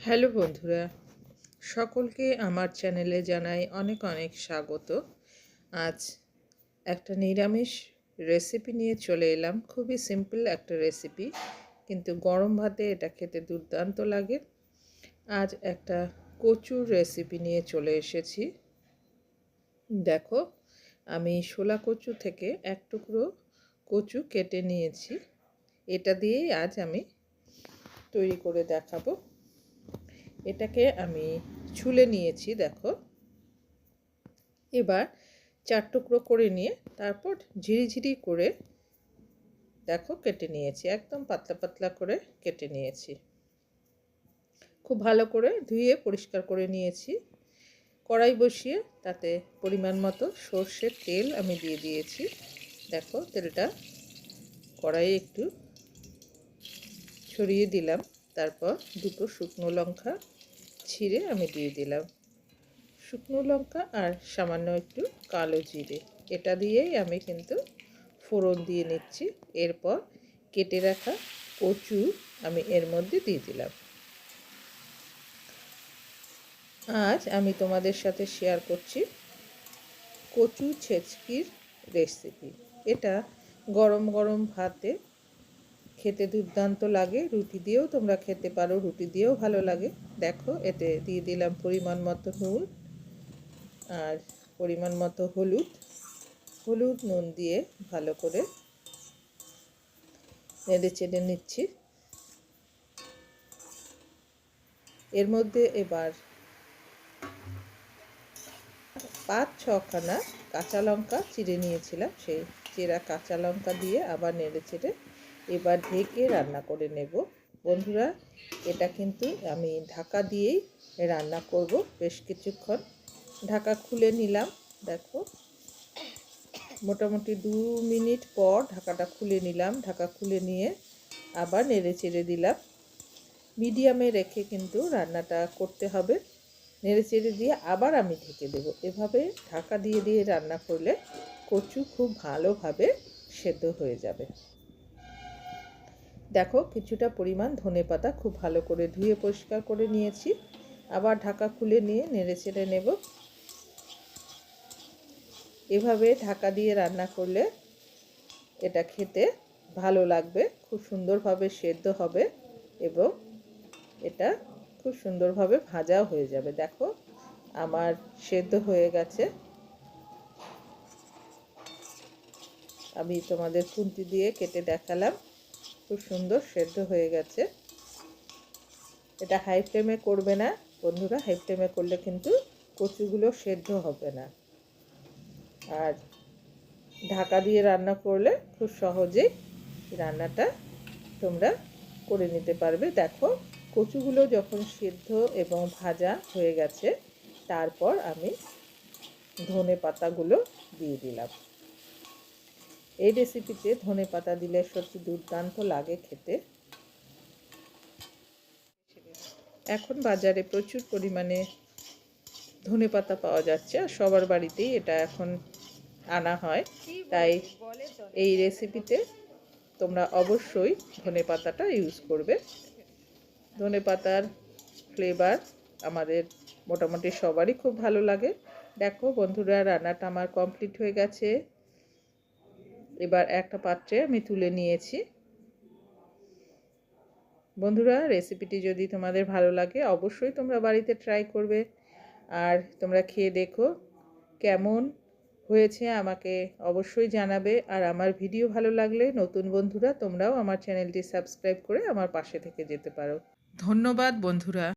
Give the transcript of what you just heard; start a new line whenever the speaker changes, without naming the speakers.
Hello বন্ধুরা, সকলকে আমার চ্যানেলে জানাই অনেক অনেক স্বাগত। আজ একটা নিরামিষ রেসিপি নিয়ে চলে এলাম। খুবই সিম্পল একটা রেসিপি কিন্তু গরম ভাতে এটা খেতে দুর্দান্ত লাগে। আজ একটা কচুর রেসিপি নিয়ে চলে এসেছি। দেখো, আমি শোলা কচু থেকে এক টুকরো কচু কেটে নিয়েছি। এটা দিয়েই আজ আমি তৈরি করে দেখাবো। এটাকে আমি ছুলে নিয়েছি, দেখো। এবার চার টুকরো করে নিয়ে তারপর ঝিরিঝিরি করে, দেখো, কেটে নিয়েছি, একদম পাতলা পাতলা করে কেটে নিয়েছি। খুব ভালো করে ধুয়ে পরিষ্কার করে নিয়েছি। কড়াই বসিয়ে তাতে পরিমাণ মতো সর্ষের তেল আমি দিয়ে দিয়েছি। দেখো, তেলটা কড়াইয়ে একটু ছড়িয়ে দিলাম। তারপর দুটো শুকনো লঙ্কা ছিঁড়ে আমি দিয়ে দিলাম। শুকনো লঙ্কা আর সামান্য একটু কালো জিরে, এটা দিয়েই আমি কিন্তু ফোড়ন দিয়ে নিচ্ছি। এরপর কেটে রাখা কচু আমি এর মধ্যে দিয়ে দিলাম। আজ আমি তোমাদের সাথে শেয়ার করছি কচু ছেচকির রেসিপি এটা গরম গরম ভাতে খেতে দুর্দান্ত লাগে। রুটি দিয়েও তোমরা খেতে পারো, রুটি দিয়েও ভালো লাগে। দেখো, এতে দিয়ে দিলাম পরিমাণ মতো নুন আর পরিমাণ মতো হলুদ। হলুদ, নুন দিয়ে ভালো করে নেড়ে চেড়ে নিচ্ছি। এর মধ্যে এবার পাঁচ ছখানা কাঁচা লঙ্কা চিড়ে নিয়েছিলাম। সেই চেরা কাঁচা লঙ্কা দিয়ে আবার নেড়ে চেড়ে এবার ঢেকে রান্না করে নেব। বন্ধুরা, এটা কিন্তু আমি ঢাকা দিয়েই রান্না করব বেশ কিছুক্ষণ। ঢাকা খুলে নিলাম, দেখো। মোটামুটি দু মিনিট পর ঢাকাটা খুলে নিলাম। ঢাকা খুলে নিয়ে আবার নেড়ে চেড়ে দিলাম। মিডিয়ামে রেখে কিন্তু রান্নাটা করতে হবে। নেড়ে চেড়ে দিয়ে আবার আমি ঢেকে দেব। এভাবে ঢাকা দিয়ে দিয়ে রান্না করলে কচু খুব ভালোভাবে সেদ্ধ হয়ে যাবে। দেখো কিছুটা পরিমাণ ধনে পাতা খুব ভালো করে ধুয়ে পরিষ্কার করে নিয়েছি। আবার ঢাকা খুলে নিয়ে নেড়ে চেড়ে নেব। এভাবে ঢাকা দিয়ে রান্না করলে এটা খেতে ভালো লাগবে, খুব সুন্দরভাবে সেদ্ধ হবে এবং এটা খুব সুন্দরভাবে ভাজাও হয়ে যাবে। দেখো আমার সেদ্ধ হয়ে গেছে। আমি তোমাদের খুন্তি দিয়ে কেটে দেখালাম। খুব সুন্দর সেদ্ধ হয়ে গেছে। এটা হাই ফ্লেমে করবে না। বন্ধুরা হাই ফ্লেমে করলে কিন্তু কচুগুলো সেদ্ধ হবে না। আর ঢাকা দিয়ে রান্না করলে খুব সহজেই রান্নাটা তোমরা করে নিতে পারবে। দেখো, কচুগুলো যখন সেদ্ধ এবং ভাজা হয়ে গেছে, তারপর আমি ধনে পাতাগুলো দিয়ে দিলাম। এই রেসিপিতে ধনে পাতা দিলে সত্যি দুর্দান্ত লাগে খেতে। এখন বাজারে প্রচুর পরিমাণে ধনে পাতা পাওয়া যাচ্ছে আর সবার বাড়িতেই এটা এখন আনা হয়। তাই এই রেসিপিতে তোমরা অবশ্যই ধনে পাতাটা ইউজ করবে। ধনে পাতার ফ্লেভার আমাদের মোটামুটি সবারই খুব ভালো লাগে। দেখো বন্ধুরা রান্নাটা আমার কমপ্লিট হয়ে গেছে। এবার একটা পাত্রে আমি তুলে নিয়েছি। বন্ধুরা রেসিপিটি যদি তোমাদের ভালো লাগে, অবশ্যই তোমরা বাড়িতে ট্রাই করবে। আর তোমরা খেয়ে দেখো কেমন হয়েছে, আমাকে অবশ্যই জানাবে। আর আমার ভিডিও ভালো লাগলে, নতুন বন্ধুরা, তোমরাও আমার চ্যানেলটি সাবস্ক্রাইব করে আমার পাশে থেকে যেতে পারো। ধন্যবাদ, বন্ধুরা।